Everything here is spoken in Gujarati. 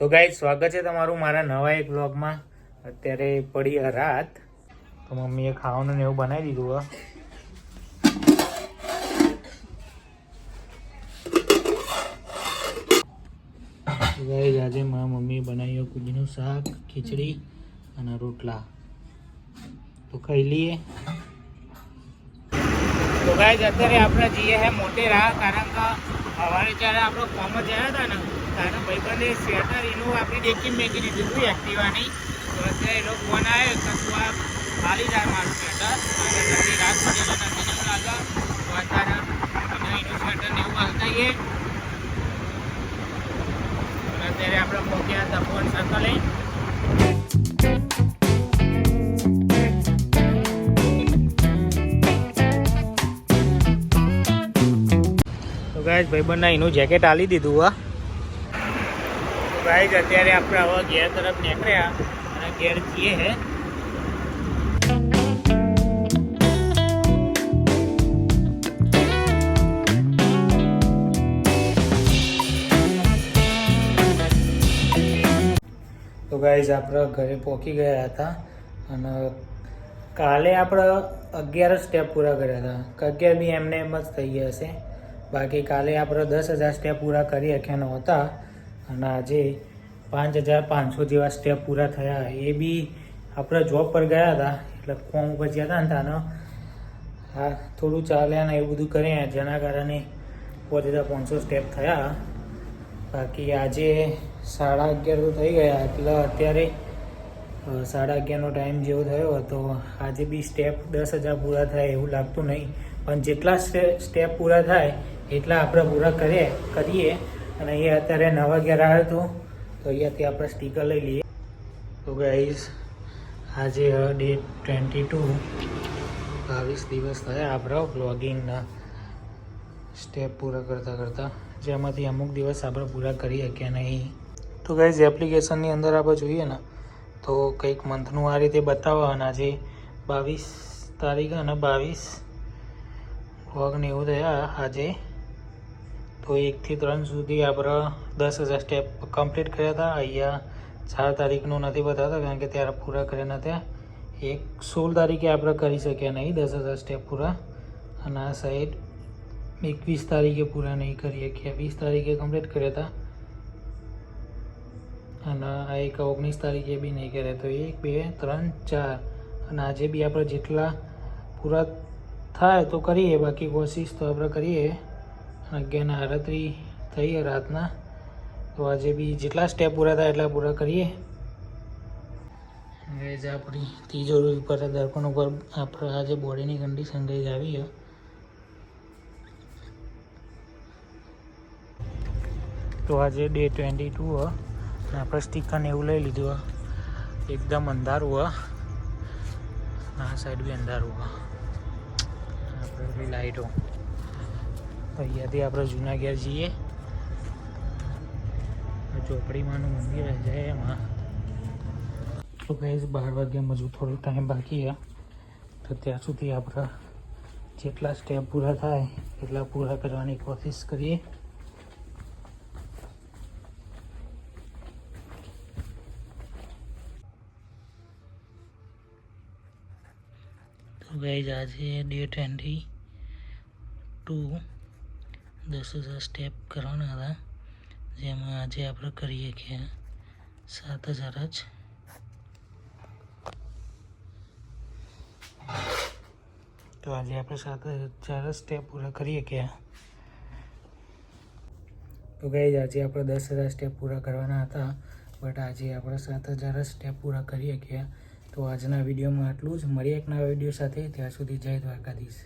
તો ગાઈ સ્વાગત છે તમારું મારા નવા એક બ્લોગમાં અત્યારે પડી રાત. તો મમ્મીએ ખાવાનું ને એવું બનાવી દીધું, હો. ગાઈઝ આજે મારા મમ્મીએ બનાવ્યું કુજીનું શાક, ખીચડી અને રોટલા. તો ખાઈ લઈએ. તો ગાઈઝ અત્યારે આપણે જઈએ હે મોટેરા, કારણ કે સવારે જ્યારે આપણે કોમ ગયા હતા ને ત્યારે ભાઈબંધે સ્વેટર એનું આપણી ડેકી મેકી દીધું હતું એક્ટિવાની તો અત્યારે એનો ફોન આવ્યો કે તું આ ખાલી જાય મારું સ્વેટર અને જલ્દી રાત પડી એટલે નથી નહીં લાગે તો અત્યારે અમે એનું સ્વેટર ને એવું હલતાઈએ. અત્યારે આપણે પહોંચ્યા હતા ફોન સર્કલે તો ગાઈઝ ભાઈબંધના એનું જેકેટ આલી દીધું, હા. ગાઈઝ અત્યારે આપણે હવે ઘેર તરફ નીકળ્યા અને ઘેર જઈએ હે. તો ગાઈઝ આપણે ઘરે પહોંચી ગયા હતા અને કાલે આપણે અગિયાર સ્ટેપ પૂરા કર્યા હતા. અગિયાર બી એમને એમ જ થઈ ગયા હશે. બાકી કાલે આપણે દસ હજાર સ્ટેપ પૂરા કરી શક્યા નહોતા. અને આજે પાંચ હજાર પાંચસો જેવા સ્ટેપ પૂરા થયા. એ બી આપણે જોબ પર ગયા હતા. એટલે ફોર્મ ઉપર ગયા હતા ને તાનો હા, થોડું ચાલ્યા ને એવું બધું કર્યા. જેના કારણે પાંચ હજાર પાંચસો સ્ટેપ થયા. બાકી આજે સાડા અગિયાર તો થઈ ગયા. એટલે અત્યારે સાડા અગિયારનો ટાઈમ જેવો થયો હતો. આજે બી સ્ટેપ દસ હજાર પૂરા થાય એવું લાગતું નહીં. પણ જેટલા સ્ટે- સ્ટેપ પૂરા થાય, એટલા આપણે પૂરા કરીએ કરીએ. અને અહીંયા અત્યારે નવ અગિયાર આવ્યો હતો તો અહીંયાથી આપણે સ્ટીકર લઈ લઈએ. તો ગાઈઝ આજે ડે ટ્વેન્ટી ટુ બાવીસ દિવસ થયા આપણા બ્લોગિંગના સ્ટેપ પૂરા કરતાં કરતાં. જેમાંથી અમુક દિવસ આપણે પૂરા કરી શક્યા નહીં. તો ગાઈઝ એપ્લિકેશનની અંદર આપણે જોઈએ ને, તો કંઈક મંથનું આ રીતે બતાવવા અને આજે બાવીસ તારીખ અને બાવીસ ને એવું થયા. આજે તો એકથી ત્રણ સુધી આપણે દસ હજાર સ્ટેપ કમ્પ્લીટ કર્યા હતા. અહીંયા ચાર તારીખનું નથી બતાવતા, કારણ કે ત્યારે પૂરા કર્યા નહોતા એક સોળ તારીખે આપણે કરી શક્યા નહીં, દસ હજાર સ્ટેપ પૂરા. અને આ સાઈડ એકવીસ તારીખે પૂરા નહીં કરી શક્યા. વીસ તારીખે કમ્પ્લીટ કર્યા હતા. અને આ એક ઓગણીસ તારીખે બી નહીં કર્યા. તો એક, બે, ત્રણ, ચાર. અને આજે બી આપણે જેટલા પૂરા થાય તો કરીએ, બાકી કોશિશ તો આપણે કરીએ. અગિયારના આડત્રીસ થઈએ રાતના. તો આજે બી જેટલા સ્ટેપ પૂરા થાય એટલા પૂરા કરીએ. જ આપણી તિજોરી ઉપર, દર્પણ ઉપર આપણે આજે બોડીની કન્ડિશન ગઈ આવી તો આજે ડે ટ્વેન્ટી ટુ હ આપણે સ્ટીકર ને એવું લઈ લીધું એકદમ અંધારું હ. આ સાઈડ બી અંધારું હ. આપણે બી લાઈટો તો અહીંયાથી આપણે જૂના જઈએ. ચોપડીમાંનું મંદિર છે એમાં. તો કહીશ બાર વાગ્યામાં હજુ થોડો ટાઈમ બાકી છે. તો ત્યાં સુધી આપણે જેટલા સ્ટેપ પૂરા થાય, એટલા પૂરા કરવાની કોશિશ કરીએ. તો ગાઈઝ આજે ડે ટ્વેન્ટી ટુ દસ હજાર સ્ટેપ કરવાના હતા. જેમાં આજે આપણે કરીએ કે સાત હજાર જ. તો આજે આપણે સાત હજાર સ્ટેપ પૂરા કરીએ કે. તો ગઈ આજે આપણે દસ હજાર સ્ટેપ પૂરા કરવાના હતા. બટ આજે આપણે સાત હજાર સ્ટેપ પૂરા કરીએ કે. તો આજના વિડીયોમાં આટલું જ. મળીએ એક નવા વીડિયો સાથે. ત્યાં સુધી જય દ્વારકાધીશ.